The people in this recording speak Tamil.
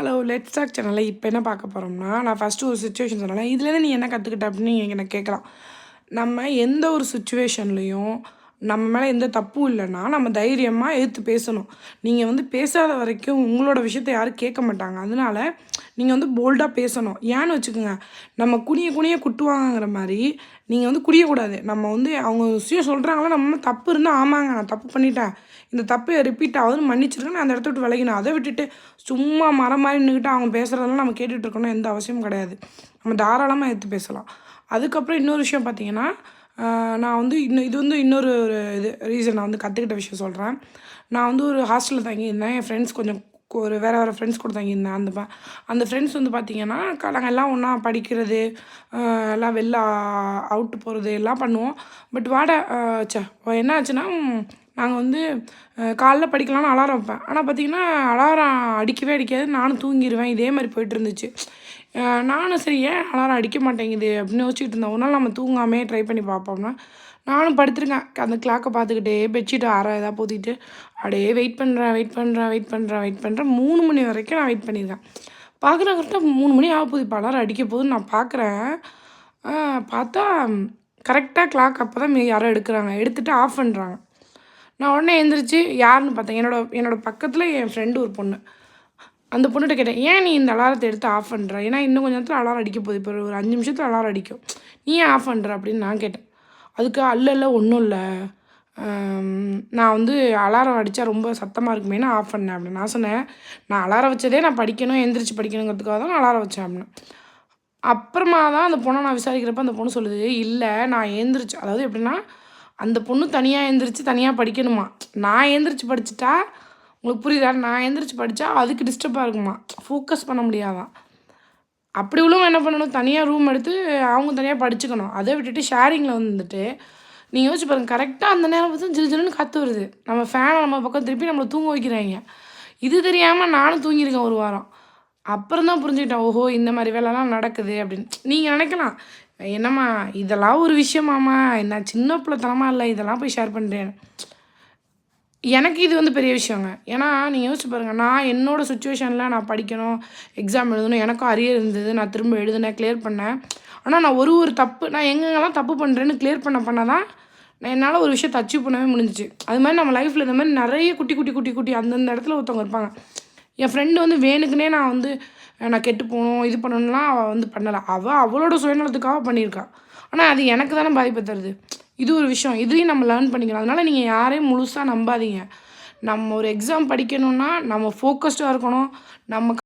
ஹலோ லெட் ஸ்டாக் சேனலில் இப்போ என்ன பார்க்க போகிறோம்னா நான் ஃபஸ்ட்டு ஒரு சுச்சுவேஷன் சொன்னேன் இதுலேருந்து நீ என்ன கற்றுக்கிட்ட அப்படின்னு நீங்கள் எனக்கு கேட்கலாம். நம்ம எந்த ஒரு சுச்சுவேஷன்லேயும் நம்ம மேலே எந்த தப்பும் இல்லைன்னா நம்ம தைரியமாக எடுத்து பேசணும். நீங்கள் வந்து பேசாத வரைக்கும் உங்களோட விஷயத்த யாரும் கேட்க மாட்டாங்க. அதனால நீங்கள் வந்து போல்டாக பேசணும். ஏன்னு வச்சுக்கோங்க நம்ம குனிய குனிய குட்டுவாங்கங்கிற மாதிரி நீங்கள் வந்து குடியக்கூடாது. நம்ம வந்து அவங்க விஷயம் சொல்கிறாங்களோ நம்ம தப்பு இருந்தால் ஆமாங்க நான் தப்பு பண்ணிட்டேன். இந்த தப்பு ரிப்பீட் ஆகுதுன்னு மன்னிச்சிருக்கேன் நான் அந்த இடத்த விட்டு விலகினேன். அதை விட்டுட்டு சும்மா மரம் மாதிரி நின்றுக்கிட்டு அவங்க பேசுகிறதெல்லாம் நம்ம கேட்டுட்ருக்கணும் எந்த அவசியமும் கிடையாது. நம்ம தாராளமாக எடுத்து பேசலாம். அதுக்கப்புறம் இன்னொரு விஷயம் பார்த்தீங்கன்னா நான் வந்து இன்னும் இது வந்து இன்னொரு ஒரு இது ரீசன் நான் வந்து கற்றுக்கிட்ட விஷயம் சொல்கிறேன் நான் வந்து ஒரு ஹாஸ்டலில் தங்கியிருந்தேன். என் ஃப்ரெண்ட்ஸ் கொஞ்சம் ஒரு வேறு வேறு ஃப்ரெண்ட்ஸ் கூட தங்கியிருந்தேன். அந்த ப- அந்த ஃப்ரெண்ட்ஸ் வந்து பார்த்திங்கன்னா நாங்கள் எல்லாம் ஒன்றா படிக்கிறது எல்லாம் வெளில அவுட்டு போகிறது எல்லாம் பண்ணுவோம். பட் வாட சே என்ன ஆச்சுன்னா நாங்கள் வந்து காலைல படிக்கலாம்னு அலாரம் வைப்பேன். ஆனால் பார்த்தீங்கன்னா அலாரம் அடிக்கவே அடிக்காது. நானும் தூங்கிடுவேன் இதே மாதிரி போயிட்டு இருந்துச்சு. நானும் சரி ஏன் அலாரம் அடிக்க மாட்டேங்குது அப்படின்னு யோசிச்சுட்டு இருந்தேன். ஒரு நாள் நம்ம தூங்காமே ட்ரை பண்ணி பார்ப்போம்னா நானும் படுத்திருக்கேன். அந்த கிளாக்கை பார்த்துக்கிட்டே பெட்ஷீட் அரை இதாக போத்திட்டு அப்படியே வெயிட் பண்ணுறேன் வெயிட் பண்ணுறேன் வெயிட் பண்ணுறேன் வெயிட் பண்ணுறேன் மூணு மணி வரைக்கும் நான் வெயிட் பண்ணியிருக்கேன் பார்க்குறேன் கரெக்டாக மூணு மணி ஆக போகுது. இப்போ அலாரம் அடிக்க போகுதுன்னு நான் பார்க்குறேன் பார்த்தா கரெக்டாக கிளாக் அப்போ தான் யாரோ எடுக்கிறாங்க. எடுத்துகிட்டு ஆஃப் பண்ணுறாங்க நான் உடனே எழுந்திரிச்சு யாருன்னு பார்த்தேன். என்னோட என்னோட பக்கத்தில் என் ஃப்ரெண்டு ஒரு பொண்ணு. அந்த பொண்ணுகிட்ட கேட்டேன் ஏன் நீ இந்த அலாரத்தை எடுத்து ஆஃப் பண்ணுற ஏன்னா இன்னும் கொஞ்ச நேரத்தில் அலாரம் அடிக்க போகுது. இப்போ ஒரு அஞ்சு நிமிஷத்தில் அலாரம் அடிக்கும். நீ ஏன் ஆஃப் பண்ணுற அப்படின்னு நான் கேட்டேன். அதுக்கு அல்ல இல்லை ஒன்றும் இல்லை. நான் வந்து அலாரம் அடித்தா ரொம்ப சத்தமாக இருக்குமேனு ஆஃப் பண்ணேன் அப்படின்னு நான் சொன்னேன். நான் அலாரம் வச்சதே நான் படிக்கணும் எந்திரிச்சு படிக்கணுங்கிறதுக்காக தான் நான் அலாரம் வச்சேன் அப்படின்னு. அப்புறமா தான் அந்த பொண்ணை நான் விசாரிக்கிறப்ப அந்த பொண்ணு சொல்லுது இல்லை நான் எழுந்திரிச்சு அதாவது எப்படின்னா அந்த பொண்ணு தனியாக எழுந்திரிச்சு தனியாக படிக்கணுமா? நான் எழுந்திரிச்சு படிச்சுட்டா உங்களுக்கு புரியுதா? நான் எழுந்திரிச்சு படித்தா அதுக்கு டிஸ்டர்பாக இருக்குமா? ஃபோக்கஸ் பண்ண முடியாதான் அப்படி உள்ளவங்க என்ன பண்ணணும்? தனியாக ரூம் எடுத்து அவங்க தனியாக படிச்சுக்கணும். அதை விட்டுட்டு ஷேரிங்கில் வந்துட்டு நீங்கள் யோசிச்சு பாருங்க கரெக்டாக அந்த நேரம் பார்த்து ஜில் ஜில்னு காற்று வருது. நம்ம ஃபேனை நம்ம பக்கம் திருப்பி நம்மளை தூங்க வைக்கிறாங்க. இது தெரியாமல் நானும் தூங்கியிருக்கேன் ஒரு வாரம். அப்புறம் தான் புரிஞ்சுக்கிட்டேன் ஓஹோ இந்த மாதிரி வேலைலாம் நடக்குது அப்படின்னு. நீங்கள் நினைக்கலாம் என்னம்மா இதெல்லாம் ஒரு விஷயமாம்மா. என்ன சின்ன பிள்ளைத்தனமா இல்லை இதெல்லாம் போய் ஷேர் பண்ணுறேன் எனக்கு இது வந்து பெரிய விஷயங்க. ஏன்னா நீங்கள் யோசிச்சு பாருங்கள் நான் என்னோடய சுச்சுவேஷனில் நான் படிக்கணும் எக்ஸாம் எழுதணும் எனக்கும் அரியர் இருந்தது நான் திரும்ப எழுதுனேன் கிளியர் பண்ணேன். ஆனால் நான் ஒரு ஒரு தப்பு நான் எங்கெங்கெல்லாம் தப்பு பண்ணுறேன்னு கிளியர் பண்ண பண்ண தான் நான் என்னால் ஒரு விஷயத்தை அச்சீவ் பண்ணவே முடிஞ்சிச்சு. அது மாதிரி நம்ம லைஃப்பில் இந்த மாதிரி நிறைய குட்டி குட்டி குட்டி குட்டி அந்தந்த இடத்துல ஒருத்தவங்க இருப்பாங்க. என் ஃப்ரெண்டு வந்து வேணுக்குனே நான் வந்து நான் கெட்டு போகணும் இது பண்ணணும்லாம் அவள் வந்து பண்ணலை. அவள் அவளோட சுயநலத்துக்காக பண்ணியிருக்கா. ஆனால் அது எனக்கு தானே பாதிப்பை தருது. இது ஒரு விஷயம். இதையும் நம்ம லேர்ன் பண்ணிக்கலாம். அதனால் நீங்கள் யாரையும் முழுசாக நம்பாதீங்க. நம்ம ஒரு எக்ஸாம் படிக்கணும்னா நம்ம ஃபோக்கஸ்டாக இருக்கணும். நம்ம